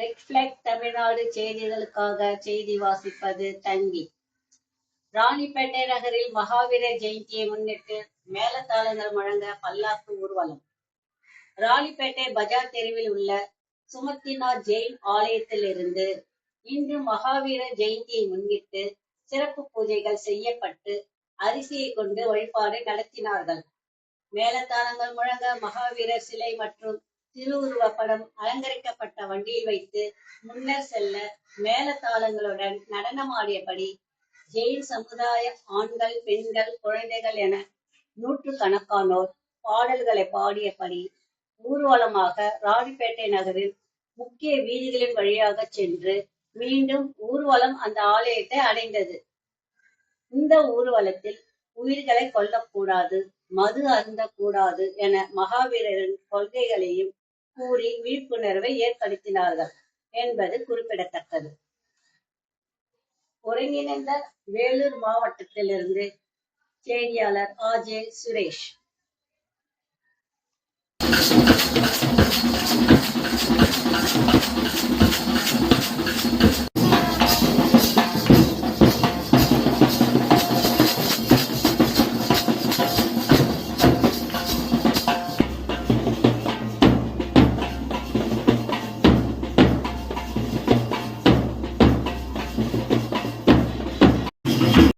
Reflect Tamil Nadu செய்திகளுக்காக செய்தி வாசிப்பது தங்கி. ராணிப்பேட்டை நகரில் மகாவீரர் ஜெயந்தியை முன்னிட்டு மேலத்தாளங்கள் முழங்க பல்லாக்கு ஊர்வலம். ராணிப்பேட்டை பஜார் தெருவில் உள்ள சுமத்தினார் ஜெயின் ஆலயத்திலிருந்து இன்று மகாவீரர் ஜெயந்தியை முன்னிட்டு சிறப்பு பூஜைகள் செய்யப்பட்டு அரிசியை கொண்டு வழிபாடு நடத்தினார்கள். மேலத்தாளங்கள் முழங்க மகாவீரர் சிலை மற்றும் திருவுருவ படம் அலங்கரிக்கப்பட்ட வண்டியில் வைத்து முன்னர் செல்ல மேலதாளங்களுடன் நடனமாடியபடி ஜெயின் சமுதாய ஆண்கள் பெண்கள் குழந்தைகள் என நூற்று கணக்கானோர் பாடல்களை பாடியபடி ஊர்வலமாக ராணிப்பேட்டை நகரில் முக்கிய வீதிகளின் வழியாக சென்று மீண்டும் ஊர்வலம் அந்த ஆலயத்தை அடைந்தது. இந்த ஊர்வலத்தில் உயிர்களை கொல்லக்கூடாது மது அருந்தக்கூடாது என மகாவீரரின் கொள்கைகளையும் கூறி விழிப்புணர்வை ஏற்படுத்தினார்கள் என்பது குறிப்பிடத்தக்கது. ஒருங்கிணைந்த வேலூர் மாவட்டத்திலிருந்து செய்தியாளர் ஆஜே சுரேஷ்.